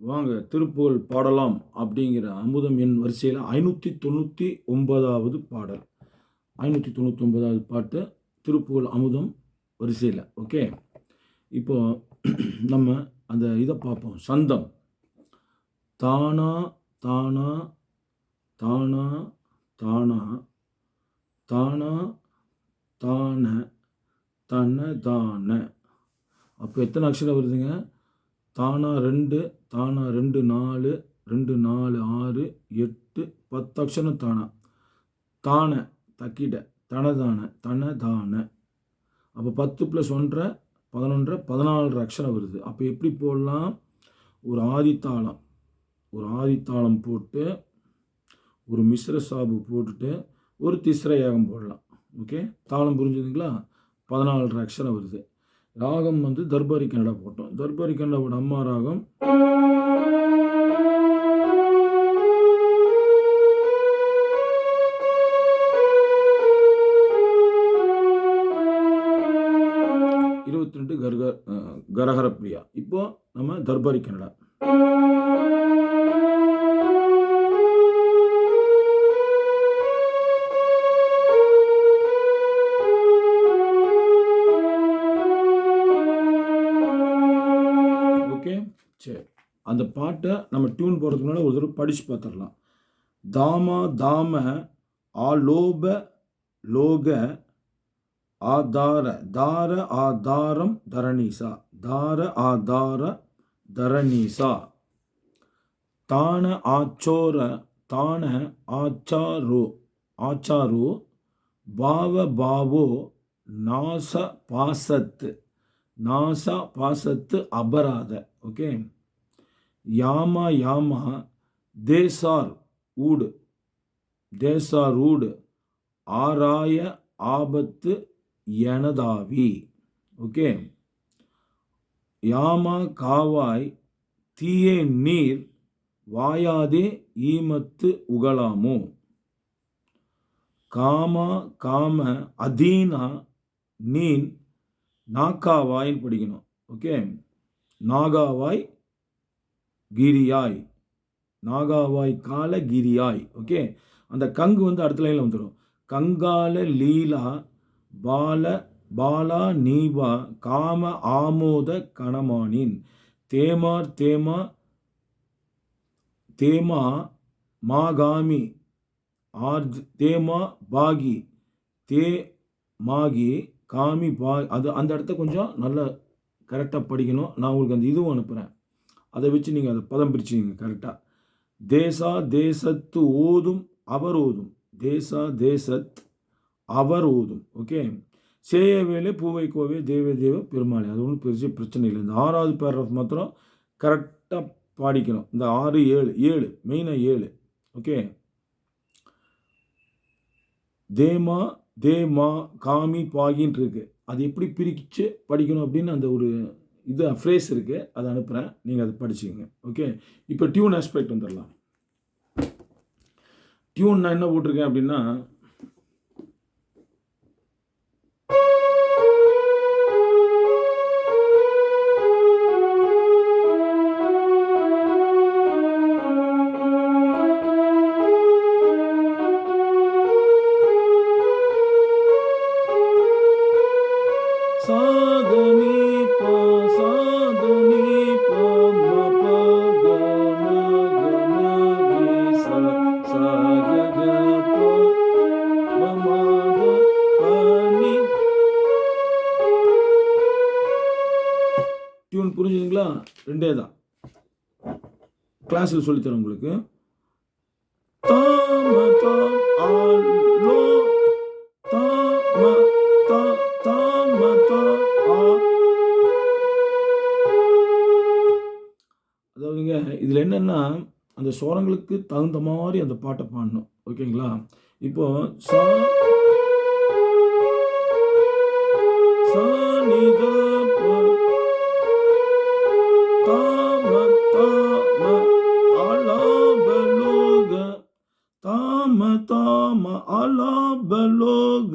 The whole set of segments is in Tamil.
வாங்க திருப்புகழ் பாடலாம் அப்படிங்கிற அமுதம் என் வரிசையில் ஐநூற்றி தொண்ணூற்றி ஒன்பதாவது பாடல். ஐநூற்றி தொண்ணூற்றி ஒன்பதாவது பாட்டு திருப்புகழ் அமுதம் வரிசையில் ஓகே? இப்போ நம்ம அந்த இதை பார்ப்போம். சந்தம். தானா தானா தானா தானா தானா தான தன தான. அப்போ எத்தனை அக்ஷரம் வருதுங்க? தானா ரெண்டு தானா ரெண்டு நாலு ரெண்டு நாலு ஆறு எட்டு பத்து அக்ஷரம் தானா? தான தக்கிட தனதான தனதான. அப்போ பத்து ப்ளஸ் ஒன்றரை பதினொன்றரை பதினாலு அக்ஷரம் வருது. அப்போ எப்படி போடலாம்? ஒரு ஆதித்தாளம் ஒரு ஆதித்தாளம் போட்டு ஒரு மிஸ்ர சாபு போட்டுட்டு ஒரு திஸ்ர ஏகம் போடலாம். ஓகே தாளம் புரிஞ்சுதுங்களா? பதினாலு அக்ஷரம் வருது. ராகம் வந்து தர்பாரி கன்னடா போட்டோம். தர்பாரி கன்னடாவோட அம்மா ராகம். இருபத்தி ரெண்டு கர்க அஹ், பிரியா இப்போ நம்ம தர்பாரி கன்னடா. சரி அந்த பாட்டை நம்ம டியூன் போடுறதுக்கு முன்னாடி ஒரு தடவை படித்து பார்த்துடலாம். தாமா தாம ஆலோப லோக ஆதார தார ஆதாரம் தரணீசா. தார ஆதார தரணீசா. தான ஆச்சோர தான ஆச்சாரோ ஆச்சாரோ பாவ பாவோ நாச பாசத்து. நாசா பாசத்து அபராத. ஓகே? யாமா யாமா தேசார் ஊடு. தேசார் ஊடு. ஆராய ஆபத்து எனதாவி. ஓகே? யாமா காவாய் தீயே நீர் வாயாதே ஈமத்து உகலாமோ? காமா காம அதீனா நீன் நாக்காவாய்ன்னு படிக்கணும். ஓகே நாகாவாய் கிரியாய். நாகாவாய் கால கிரியாய். ஓகே அந்த கங்கு வந்து அடுத்த லைனில் வந்துடும் கங்கால லீலா பால பாலா நீவா காம ஆமோத கணமானின். தேமார் தேமா தேமா மாகாமி. ஆர் தேமா பாகி. தே மாகி காமி பா அது அந்த இடத்த கொஞ்சம் நல்லா கரெக்டாக படிக்கணும். நான் உங்களுக்கு அந்த இதுவும் அனுப்புகிறேன் அதை வச்சு நீங்கள் அதை பதம் பிரிச்சுங்க கரெக்டாக தேசா தேசத்து ஓதும் அவர் ஓதும் தேசா தேசத் அவர் ஓதும் ஓகே? சேய வேலை பூவை கோவை தேவ தேவ பெருமாளை. அது ஒன்றும் பெருசு பிரச்சனை இல்லை. இந்த ஆறாவது பேராகிராஃப் மாத்திரம் கரெக்டாக பாடிக்கணும். இந்த ஆறு ஏழு ஏழு மெயினாக ஏழு. ஓகே? தேமா தேமா காமி பாகின்னு இருக்குது அது எப்படி பிரிச்சு படிக்கணும் அப்படின்னு அந்த ஒரு இது ஃப்ரேஸ் இருக்குது அதை அனுப்புகிறேன் நீங்கள் அதை படிச்சுக்கங்க. ஓகே இப்போ டியூன் ஆஸ்பெக்ட் வந்துடலாம். டியூன் நான் என்ன போட்டிருக்கேன் அப்படின்னா டியூன் புரிஞ்சுதுங்களா? ரெண்டே தான் கிளாஸில் சொல்லித்தரேன் உங்களுக்கு. இதில் என்னென்னா அந்த ஸ்வரங்களுக்கு தகுந்த மாதிரி அந்த பாட்டை பாடணும். ஓகேங்களா? இப்போ சா சா தாம தாம அலாபலோக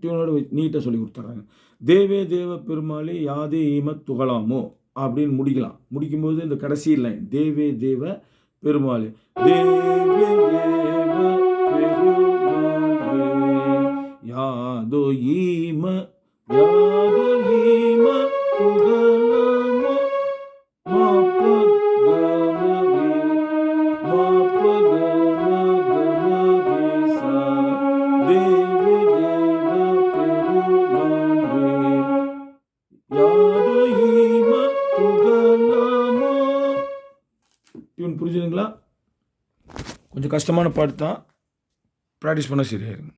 டியூனோட நீட்டாக சொல்லி கொடுத்துட்றாங்க. தேவே தேவ பெருமாளே யாதே ஈம துகலாமோ அப்படின்னு முடிக்கலாம். முடிக்கும்போது இந்த கடைசி லைன் தேவே தேவ பெருமாளே. தேவே தேவ பெருமாளே யாதோ ஈம யாதோ ஈம துகள் கொஞ்சம் கஷ்டமான பாட்டு தான் ப்ராக்டிஸ் பண்ணால் சரியாயிருங்க